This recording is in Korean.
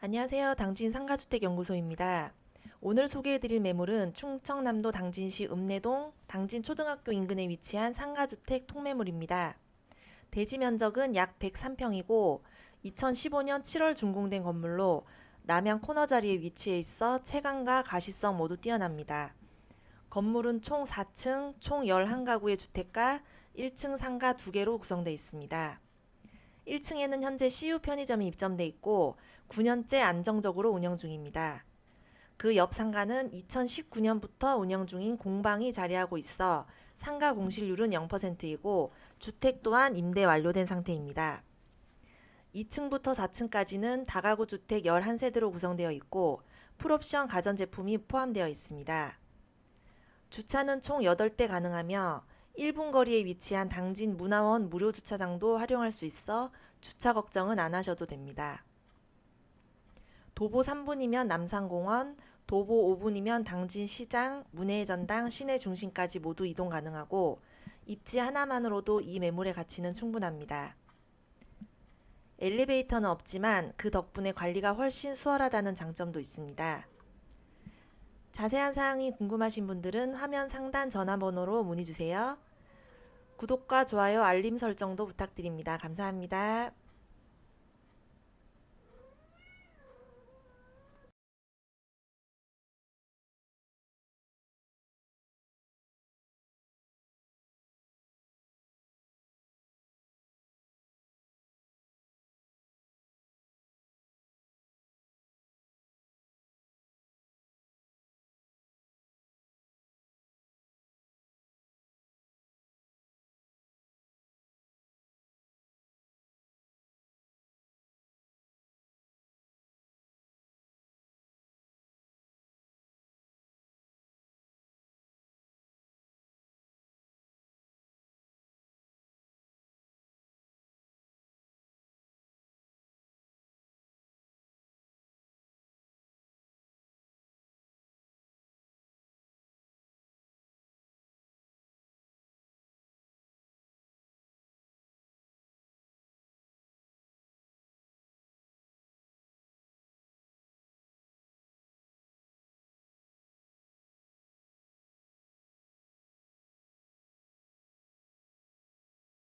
안녕하세요. 당진 상가주택연구소입니다. 오늘 소개해드릴 매물은 충청남도 당진시 읍내동 당진 초등학교 인근에 위치한 상가주택 통매물입니다. 대지 면적은 약 103평이고 2015년 7월 준공된 건물로 남양 코너 자리에 위치해 있어 채광과 가시성 모두 뛰어납니다. 건물은 총 4층, 총 11가구의 주택과 1층 상가 2개로 구성되어 있습니다. 1층에는 현재 CU 편의점이 입점돼 있고 9년째 안정적으로 운영 중입니다. 그 옆 상가는 2019년부터 운영 중인 공방이 자리하고 있어 상가 공실률은 0%이고 주택 또한 임대 완료된 상태입니다. 2층부터 4층까지는 다가구 주택 11세대로 구성되어 있고 풀옵션 가전제품이 포함되어 있습니다. 주차는 총 8대 가능하며 1분 거리에 위치한 당진 문화원 무료 주차장도 활용할 수 있어 주차 걱정은 안 하셔도 됩니다. 도보 3분이면 남산공원, 도보 5분이면 당진 시장, 문해전당, 시내 중심까지 모두 이동 가능하고 입지 하나만으로도 이 매물의 가치는 충분합니다. 엘리베이터는 없지만 그 덕분에 관리가 훨씬 수월하다는 장점도 있습니다. 자세한 사항이 궁금하신 분들은 화면 상단 전화번호로 문의 주세요. 구독과 좋아요, 알림 설정도 부탁드립니다. 감사합니다.